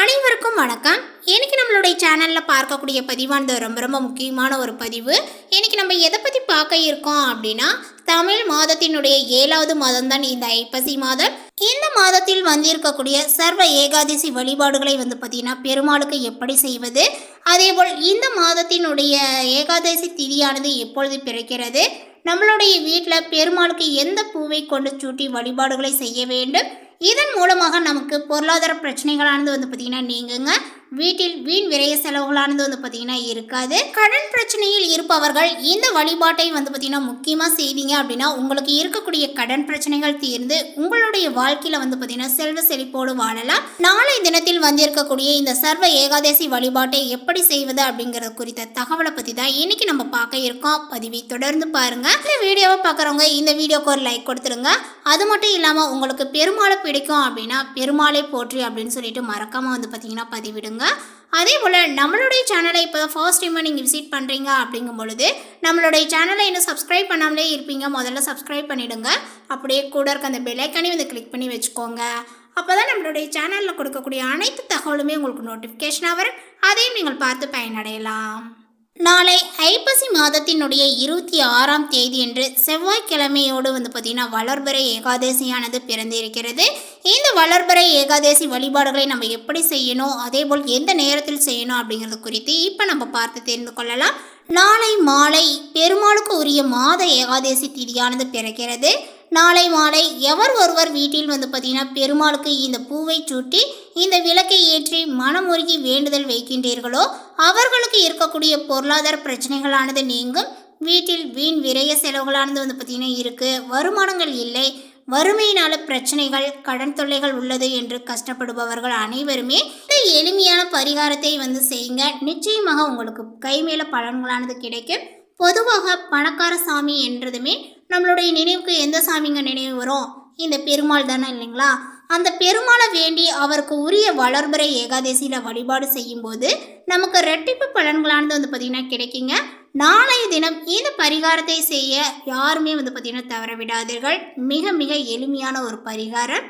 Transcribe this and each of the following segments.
அனைவருக்கும் வணக்கம். இன்னைக்கு நம்மளுடைய சேனலில் பார்க்கக்கூடிய பதிவானது ரொம்ப ரொம்ப முக்கியமான ஒரு பதிவு. இன்னைக்கு நம்ம எதை பற்றி பார்க்க இருக்கோம் அப்படின்னா தமிழ் மாதத்தினுடைய ஏழாவது மாதம் தான் இந்த ஐப்பசி மாதம். இந்த மாதத்தில் வந்திருக்கக்கூடிய சர்வ ஏகாதசி வழிபாடுகளை வந்து பார்த்தீங்கன்னா பெருமாளுக்கு எப்படி செய்வது? அதேபோல் இந்த மாதத்தினுடைய ஏகாதசி திதியானது எப்பொழுது பிறக்கிறது? நம்மளுடைய வீட்டில் பெருமாளுக்கு எந்த பூவை கொண்டு சூட்டி வழிபாடுகளை செய்ய வேண்டும்? இதன் மூலமாக நமக்கு பொருளாதார பிரச்சனைகளானது வந்து பார்த்திங்கன்னா நீங்குங்க. வீட்டில் வீண் விரைய செலவுகளானது வந்து பார்த்திங்கன்னா இருக்காது. கடன் பிரச்சனையில் இருப்பவர்கள் இந்த வழிபாட்டை வந்து பார்த்திங்கன்னா முக்கியமாக செய்வீங்க அப்படின்னா உங்களுக்கு இருக்கக்கூடிய கடன் பிரச்சனைகள் தீர்ந்து உங்களுடைய வாழ்க்கையில் வந்து பார்த்திங்கன்னா செல்வ செழிப்போடு வாழலாம். நாளை தினத்தில் வந்திருக்கக்கூடிய இந்த சர்வ ஏகாதசி வழிபாட்டை எப்படி செய்வது அப்படிங்கிறது குறித்த தகவலை பற்றி தான் இன்னைக்கு நம்ம பார்க்க இருக்கோம். பதிவை தொடர்ந்து பாருங்க. இந்த வீடியோவை பார்க்குறவங்க இந்த வீடியோக்கு ஒரு லைக் கொடுத்துருங்க அது மட்டும் இல்லாமல் உங்களுக்கு பெருமாளை பிடிக்கும் அப்படின்னா பெருமாளை போற்றி அப்படின்னு சொல்லிட்டு மறக்காமல் வந்து பார்த்தீங்கன்னா பதிவிடுங்க. அதே போல் நம்மளுடைய சேனலை இப்போ ஃபர்ஸ்ட் டைமாக நீங்கள் விசிட் பண்ணுறீங்க அப்படிங்கும் பொழுது நம்மளுடைய சேனலை இன்னும் சப்ஸ்கிரைப் பண்ணாமலே இருப்பீங்க. முதல்ல சப்ஸ்கிரைப் பண்ணிவிடுங்க அப்படியே கூட இருக்க அந்த பெலைக்கானே வந்து கிளிக் பண்ணி வச்சுக்கோங்க. அப்போ தான் நம்மளுடைய சேனலில் கொடுக்கக்கூடிய அனைத்து தகவலுமே உங்களுக்கு நோட்டிஃபிகேஷனாக வரும். அதையும் நீங்கள் பார்த்து பயனடையலாம். நாளை ஐப்பசி மாதத்தினுடைய இருபத்தி ஆறாம் தேதியன்று செவ்வாய்க்கிழமையோடு வந்து பார்த்திங்கன்னா வளர்பிறை ஏகாதசியானது பிறந்திருக்கிறது. இந்த வளர்பிறை ஏகாதசி வழிபாடுகளை நம்ம எப்படி செய்யணும் அதே போல் எந்த நேரத்தில் செய்யணும் அப்படிங்கிறது குறித்து இப்போ நம்ம பார்த்து தெரிந்து கொள்ளலாம். நாளை மாலை பெருமாளுக்கு உரிய மாத ஏகாதசி திதியானது பிறக்கிறது. நாளை மாலை எவர் ஒருவர் வீட்டில் வந்து பார்த்தீங்கன்னா பெருமாளுக்கு இந்த பூவை சூட்டி இந்த விளக்கை ஏற்றி மனமுருகி வேண்டுதல் வைக்கின்றீர்களோ அவர்களுக்கு இருக்கக்கூடிய பொருளாதார பிரச்சனைகளானது நீங்கும். வீட்டில் வீண் விரைய செலவுகளானது வந்து பார்த்திங்கன்னா இருக்குது வருமானங்கள் இல்லை. வறுமையினால பிரச்சனைகள் கடன் தொல்லைகள் உள்ளது என்று கஷ்டப்படுபவர்கள் அனைவருமே இந்த எளிமையான பரிகாரத்தை வந்து செய்யுங்க. நிச்சயமாக உங்களுக்கு கைமேல பலன்களானது கிடைக்கும். பொதுவாக பணக்கார சாமி என்றதுமே நம்மளுடைய நினைவுக்கு எந்த சாமிங்க நினைவு வரும்? இந்த பெருமாள் தானே இல்லைங்களா? அந்த பெருமாளை வேண்டி அவருக்கு உரிய வளர்பிறை ஏகாதசியில் வழிபாடு செய்யும்போது நமக்கு ரெட்டிப்பு பலன்களானது வந்து பார்த்திங்கன்னா கிடைக்குங்க. நாளைய தினம் இந்த பரிகாரத்தை செய்ய யாருமே வந்து பார்த்திங்கன்னா தவற விடாதீர்கள். மிக மிக எளிமையான ஒரு பரிகாரம்.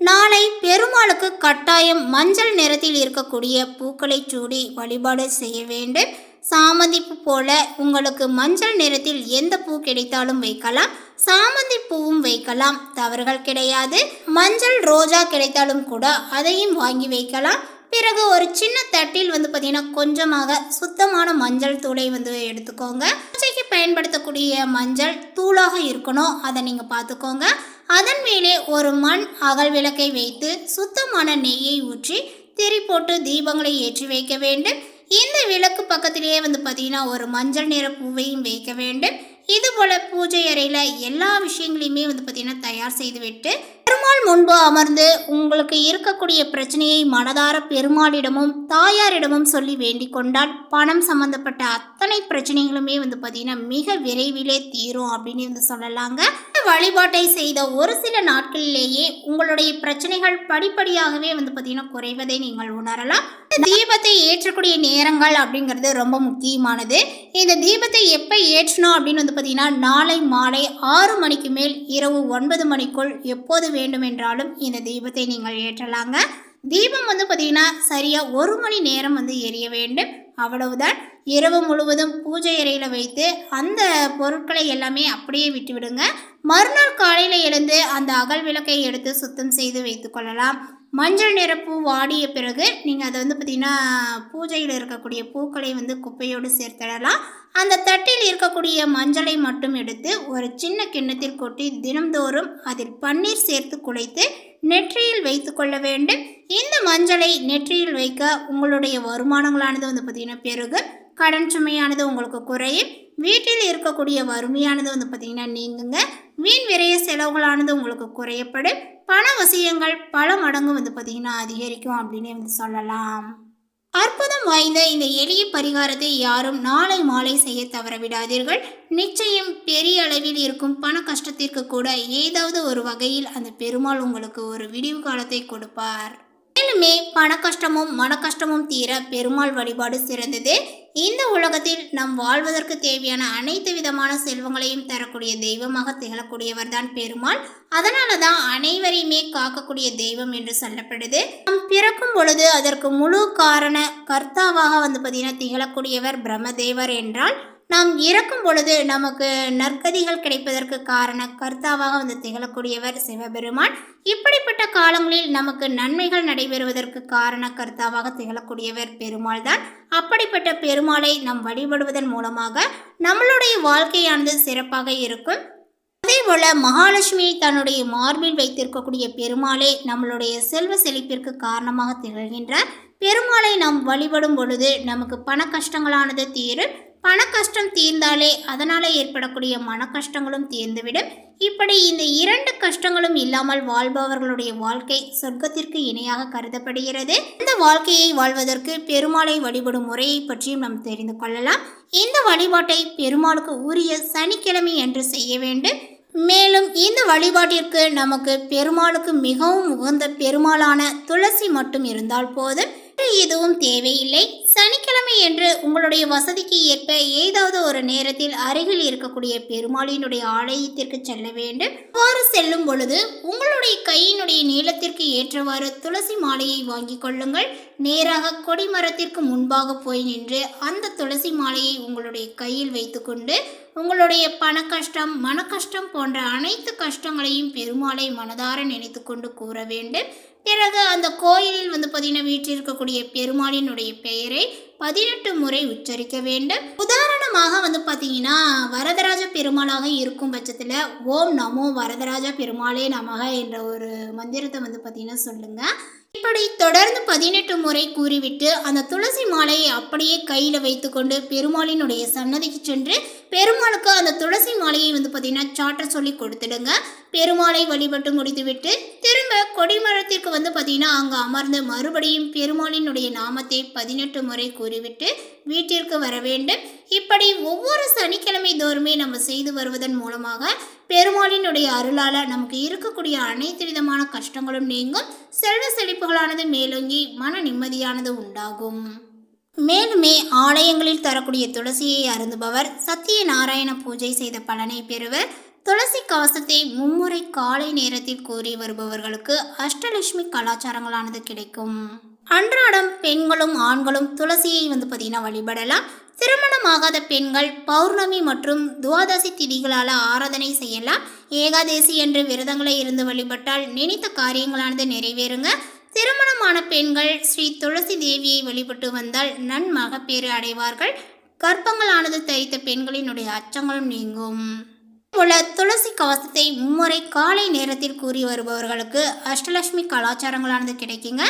நாளை பெருமாளுக்கு கட்டாயம் மஞ்சள் நிறத்தில் இருக்கக்கூடிய பூக்களை சூடி வழிபாடு செய்ய வேண்டும். சாமந்தி பூ போல உங்களுக்கு மஞ்சள் நிறத்தில் எந்த பூ கிடைத்தாலும் வைக்கலாம். சாமந்தி பூவும் வைக்கலாம். தவறுகள் கிடையாது. மஞ்சள் ரோஜா கிடைத்தாலும் கூட அதையும் வாங்கி வைக்கலாம். பிறகு ஒரு சின்ன தட்டில் வந்து பார்த்தீங்கன்னா கொஞ்சமாக சுத்தமான மஞ்சள் தூளை வந்து எடுத்துக்கோங்க. பூஜைக்கு பயன்படுத்தக்கூடிய மஞ்சள் தூளாக இருக்கணும். அதை நீங்கள் பார்த்துக்கோங்க. அதன் மேலே ஒரு மண் அகல் விளக்கை வைத்து சுத்தமான நெய்யை ஊற்றி திரி போட்டு தீபங்களை ஏற்றி வைக்க வேண்டும். இந்த விளக்கு பக்கத்திலேயே வந்து பார்த்தீங்கன்னா ஒரு மஞ்சள் நிற பூவையும் வைக்க வேண்டும். இது போல பூஜை அறையில் எல்லா விஷயங்களையுமே வந்து பார்த்தீங்கன்னா தயார் செய்துவிட்டு பெருமாள் முன்பு அமர்ந்து உங்களுக்கு இருக்கக்கூடிய பிரச்சனையை மனதார பெருமாளிடமும் தாயாரிடமும் சொல்லி வேண்டிக் கொண்டால் பணம் சம்பந்தப்பட்ட அத்தனை பிரச்சனைகளுமே வந்து பார்த்தீங்கன்னா மிக விரைவிலே தீரும் அப்படின்னு வந்து சொல்லலாங்க. வழிபாட்டை செய்த ஒரு சில நாட்களிலேயே உங்களுடைய பிரச்சனைகள் படிப்படியாகவே வந்து பார்த்தீங்கன்னா குறைவதை நீங்கள் உணரலாம். தீபத்தை ஏற்றக்கூடிய நேரங்கள் அப்படிங்கிறது ரொம்ப முக்கியமானது. இந்த தீபத்தை எப்போ ஏற்றணும் அப்படின்னு வந்து பார்த்தீங்கன்னா நாளை மாலை ஆறு மணிக்கு மேல் இரவு ஒன்பது மணிக்குள் எப்போது வேண்டுமென்றாலும் இந்த தீபத்தை நீங்கள் ஏற்றலாங்க. தீபம் வந்து பார்த்தீங்கன்னா சரியாக ஒரு மணி நேரம் வந்து எரிய வேண்டும். அவ்வளவுதான். இரவு முழுவதும் பூஜை அறையில் வைத்து அந்த பொருட்களை எல்லாமே அப்படியே விட்டுவிடுங்க. மறுநாள் காலையில் எழுந்து அந்த அகல் விளக்கை எடுத்து சுத்தம் செய்து வைத்துக்கொள்ளலாம் மஞ்சள் நிற பூ வாடிய பிறகு நீங்கள் அதை வந்து பார்த்திங்கன்னா பூஜையில் இருக்கக்கூடிய பூக்களை வந்து குப்பையோடு சேர்த்திடலாம் அந்த தட்டில் இருக்கக்கூடிய மஞ்சளை மட்டும் எடுத்து ஒரு சின்ன கிண்ணத்தில் கொட்டி தினம்தோறும் அதில் பன்னீர் சேர்த்து குழைத்து நெற்றியில் வைத்து கொள்ள வேண்டும். இந்த மஞ்சளை நெற்றியில் வைக்க உங்களுடைய வருமானங்களானது வந்து பார்த்திங்கன்னா பெருகு கடன் சுமையானது உங்களுக்கு குறையும். வீட்டில் இருக்கக்கூடிய வறுமையானது வந்து பார்த்திங்கன்னா நீங்குங்க. வீண் விரைய செலவுகளானது உங்களுக்கு குறையப்படும். பண விஷயங்கள் பல மடங்கு வந்து பார்த்திங்கன்னா அதிகரிக்கும் அப்படின்னு வந்து சொல்லலாம். அற்புதம் வாய்ந்த இந்த எளிய பரிகாரத்தை யாரும் நாளை மாலை செய்ய தவறவிடாதீர்கள். நிச்சயம் பெரிய அளவில் இருக்கும் பண கஷ்டத்திற்கு கூட ஏதாவது ஒரு வகையில் அந்த பெருமாள் உங்களுக்கு ஒரு விடிவு காலத்தை கொடுப்பார். அதே மேலுமே பண கஷ்டமும் மன கஷ்டமும் தீர பெருமாள் வழிபாடு சிறந்தது. இந்த உலகத்தில் நம் வாழ்வதற்கு தேவையான அனைத்து விதமான செல்வங்களையும் தரக்கூடிய தெய்வமாக திகழக்கூடியவர் தான் பெருமாள். அதனால தான் அனைவரையுமே காக்கக்கூடிய தெய்வம் என்று சொல்லப்படுது. நாம் பிறக்கும் பொழுது அதற்கு முழு காரண கர்த்தாவாக வந்து பார்த்தீங்கன்னா திகழக்கூடியவர் பிரம்மதேவர் என்றால் நாம் இறக்கும் பொழுது நமக்கு நற்கதிகள் கிடைப்பதற்கு காரண கர்த்தாவாக வந்து திகழக்கூடியவர் சிவபெருமான். இப்படிப்பட்ட காலங்களில் நமக்கு நன்மைகள் நடைபெறுவதற்கு காரண கர்த்தாவாக திகழக்கூடியவர் பெருமாள் தான் அப்படிப்பட்ட பெருமாளை நாம் வழிபடுவதன் மூலமாக நம்மளுடைய வாழ்க்கையானது சிறப்பாக இருக்கும். அதே போல மகாலட்சுமியை தன்னுடைய மார்பில் வைத்திருக்கக்கூடிய பெருமாளே நம்மளுடைய செல்வ செழிப்பிற்கு காரணமாக திகழ்கின்றார். பெருமாளை நாம் வழிபடும் பொழுது நமக்கு பண கஷ்டங்களானது தீரும். பண கஷ்டம் தீர்ந்தாலே அதனால் ஏற்படக்கூடிய மன கஷ்டங்களும் தீர்ந்துவிடும். இப்படி இந்த இரண்டு கஷ்டங்களும் இல்லாமல் வாழ்பவர்களுடைய வாழ்க்கை சொர்க்கத்திற்கு இணையாக கருதப்படுகிறது. இந்த வாழ்க்கையை வாழ்வதற்கு பெருமாளை வழிபடும் முறையை பற்றியும் நாம் தெரிந்து கொள்ளலாம். இந்த வழிபாட்டை பெருமாளுக்கு உரிய சனிக்கிழமை என்று செய்ய வேண்டும். மேலும் இந்த வழிபாட்டிற்கு நமக்கு பெருமாளுக்கு மிகவும் உகந்த பெருமாளான துளசி மட்டும் இருந்தால் போதும். வேறு எதுவும் தேவையில்லை. சனிக்கிழமை என்று உங்களுடைய வசதிக்கு ஏற்ப ஏதாவது ஒரு நேரத்தில் அருகில் இருக்கக்கூடிய பெருமாளினுடைய ஆலயத்திற்கு செல்ல வேண்டும். அவ்வாறு செல்லும் பொழுது உங்களுடைய கையினுடைய நீளத்திற்கு ஏற்றவாறு துளசி மாலையை வாங்கிக் கொள்ளுங்கள். நேராக கொடிமரத்திற்கு முன்பாக போய் நின்று அந்த துளசி மாலையை உங்களுடைய கையில் வைத்துக்கொண்டு உங்களுடைய பண கஷ்டம் மன கஷ்டம் போன்ற அனைத்து கஷ்டங்களையும் பெருமாளை மனதார நினைத்து கொண்டு கூற வேண்டும். பிறகு அந்த கோயிலில் வந்து பார்த்தீங்கன்னா வீட்டில் இருக்கக்கூடிய பெருமாளினுடைய பெயரை பதினெட்டு முறை உச்சரிக்க வேண்டும். உதாரணமாக வந்து பார்த்தீங்கன்னா வரதராஜ பெருமாளாக இருக்கும் பட்சத்தில் ஓம் நமோ வரதராஜ பெருமாளே நமக என்ற ஒரு மந்திரத்தை வந்து பார்த்தீங்கன்னா சொல்லுங்கள் இப்படி தொடர்ந்து பதினெட்டு முறை கூறிவிட்டு அந்த துளசி மாலையை அப்படியே கையில் வைத்துக்கொண்டு பெருமாளினுடைய சன்னதிக்கு சென்று பெருமாளுக்கு அந்த துளசி மாலையை வந்து பார்த்தீங்கன்னா சாற்ற சொல்லி கொடுத்துடுங்க. பெருமாளை வழிபட்டு முடித்துவிட்டு திரும்ப கொடிமரத்திற்கு வந்து பார்த்தீங்கன்னா அங்கே அமர்ந்து மறுபடியும் பெருமாளினுடைய நாமத்தை பதினெட்டு முறை கூறிவிட்டு வீட்டிற்கு வர வேண்டும். இப்படி ஒவ்வொரு சனிக்கிழமை தோறுமே நம்ம செய்து வருவதன் மூலமாக பெருமாளினுடைய அருளால் நமக்கு இருக்கக்கூடிய அனைத்து விதமான கஷ்டங்களும் நீங்கும். செல்வ செழிப்புகளானது மேலோங்கி மன நிம்மதியானது உண்டாகும். மேலுமே ஆலயங்களில் தரக்கூடிய துளசியை அருந்துபவர் சத்திய நாராயண பூஜை செய்த பலனை பெறுவர். துளசி கவசத்தை மும்முறை காலை நேரத்தில் கூறி வருபவர்களுக்கு அஷ்டலட்சுமி கலாச்சாரங்களானது கிடைக்கும். அன்றாடம் பெண்களும் ஆண்களும் துளசியை வந்து பார்த்தீங்கன்னா வழிபடலாம். திருமணமாகாத பெண்கள் பௌர்ணமி மற்றும் துவாதசி திதிகளால் ஆராதனை செய்யலாம். ஏகாதேசி என்று விரதங்களை இருந்து வழிபட்டால் நினைத்த காரியங்களானது நிறைவேறுங்க. திருமணமான பெண்கள் ஸ்ரீ துளசி தேவியை வழிபட்டு வந்தால் நன்மகப்பேறு அடைவார்கள். கற்பங்களானது தரித்த பெண்களினுடைய அச்சங்களும் நீங்கும். போல துளசி கவசத்தை மும்முறை காலை நேரத்தில் கூறி வருபவர்களுக்கு அஷ்டலட்சுமி கலாச்சாரங்களானது கிடைக்குங்க.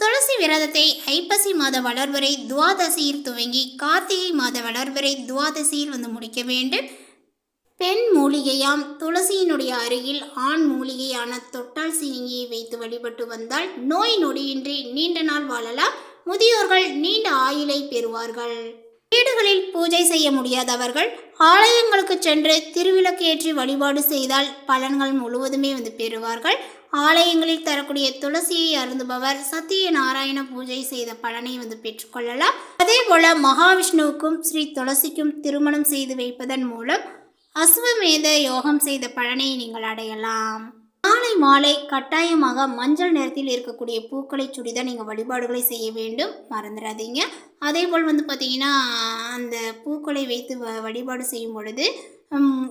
துளசி விரதத்தை ஐப்பசி மாத வளர்வரை துவாதசியில் துவங்கி கார்த்திகை மாத வளர்வரை துவாதசியில் வந்து முடிக்க வேண்டும். பெண் மூலிகையாம் துளசியினுடைய அருகில் ஆண் மூலிகையான தொட்டால் சீனியை வைத்து வழிபட்டு வந்தால் நோய் நொடியின்றி நீண்ட நாள் வாழலாம். முதியோர்கள் நீண்ட ஆயுளை பெறுவார்கள். வீடுகளில் பூஜை செய்ய முடியாதவர்கள் ஆலயங்களுக்கு சென்று திருவிளக்கு ஏற்றி வழிபாடு செய்தால் பலன்கள் முழுவதுமே வந்து பெறுவார்கள். ஆலயங்களில் தரக்கூடிய துளசியை அருந்துபவர் சத்திய நாராயண பூஜை செய்த பலனை வந்து பெற்றுக்கொள்ளலாம். அதே போல மகாவிஷ்ணுவுக்கும் ஸ்ரீ துளசிக்கும் திருமணம் செய்து வைப்பதன் மூலம் அசுவமேத யோகம் செய்த பலனை நீங்கள் அடையலாம். நாளை மாலை கட்டாயமாக மஞ்சள் நிறத்தில் இருக்கக்கூடிய பூக்களை சுடிதான் நீங்கள் வழிபாடுகளை செய்ய வேண்டும். மறந்துடாதீங்க அதே போல் வந்து பார்த்தீங்கன்னா அந்த பூக்களை வைத்து வ வழிபாடு செய்யும் பொழுது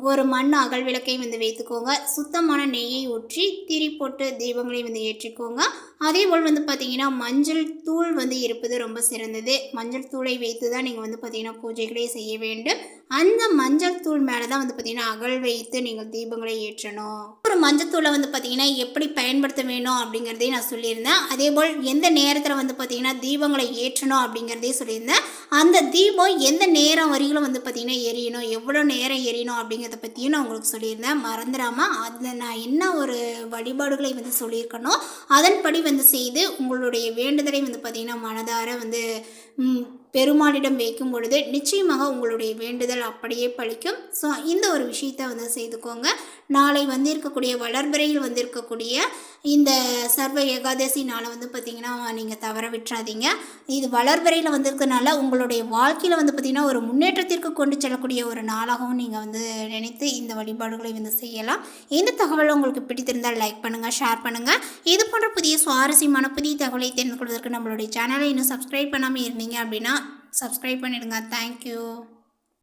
ஒரு மண் அகல் விளக்கை வந்து வைத்துக்கோங்க. சுத்தமான நெய்யை ஊற்றி திரி போட்டு தீபங்களை வந்து ஏற்றிக்கோங்க. அதே போல் வந்து பார்த்தீங்கன்னா மஞ்சள் தூள் வந்து இருப்பது ரொம்ப சிறந்தது. மஞ்சள் தூளை வைத்து தான் நீங்கள் வந்து பார்த்தீங்கன்னா பூஜைகளே செய்ய வேண்டும். அந்த மஞ்சள் தூள் மேலே தான் வந்து பார்த்தீங்கன்னா அகல் வைத்து நீங்கள் தீபங்களை ஏற்றணும். ஒரு மஞ்சள் தூளை வந்து பார்த்தீங்கன்னா எப்படி பயன்படுத்த வேணும் அப்படிங்கிறதையும் நான் சொல்லியிருந்தேன். அதே போல் எந்த நேரத்தில் வந்து பார்த்தீங்கன்னா தீபங்களை ஏற்றணும் அப்படிங்கிறதையும் சொல்லியிருந்தேன். அந்த தீபம் எந்த நேரம் வரையிலும் வந்து பார்த்தீங்கன்னா எரியணும். எவ்வளோ நேரம் எரியணும் அப்படிங்கிறத பற்றியும் நான் உங்களுக்கு சொல்லியிருந்தேன். மறந்துடாமல் அதில் நான் என்ன ஒரு வழிபாடுகளை வந்து சொல்லியிருக்கனோ அதன்படி வந்து செய்து உங்களுடைய வேண்டுதலை வந்து பார்த்திங்கன்னா மனதார வந்து பெருமாளிடம் வைக்கும் பொழுது நிச்சயமாக உங்களுடைய வேண்டுதல் அப்படியே பழிக்கும். ஸோ இந்த ஒரு விஷயத்தை வந்து செய்துக்கோங்க. நாளை வந்திருக்கக்கூடிய வளர்பிறையில் வந்திருக்கக்கூடிய இந்த சர்வ ஏகாதசி நாளை வந்து பார்த்திங்கன்னா நீங்கள் தவற விட்டுறாதீங்க. இது வளர்பிறையில் வந்திருக்கனால உங்களுடைய வாழ்க்கையில் வந்து பார்த்திங்கன்னா ஒரு முன்னேற்றத்திற்கு கொண்டு செல்லக்கூடிய ஒரு நாளாகவும் நீங்கள் வந்து நினைத்து இந்த வழிபாடுகளை வந்து செய்யலாம். இந்த தகவல் உங்களுக்கு பிடித்திருந்தால் லைக் பண்ணுங்கள் ஷேர் பண்ணுங்கள் இது போன்ற புதிய சுவாரஸ்யமான புதிய தகவலை தெரிந்து கொள்வதற்கு நம்மளுடைய சேனலை இன்னும் சப்ஸ்கிரைப் பண்ணாமல் இருந்தீங்க அப்படின்னா சப்ஸ்கிரைப் பண்ணிடுங்க. தேங்க்யூ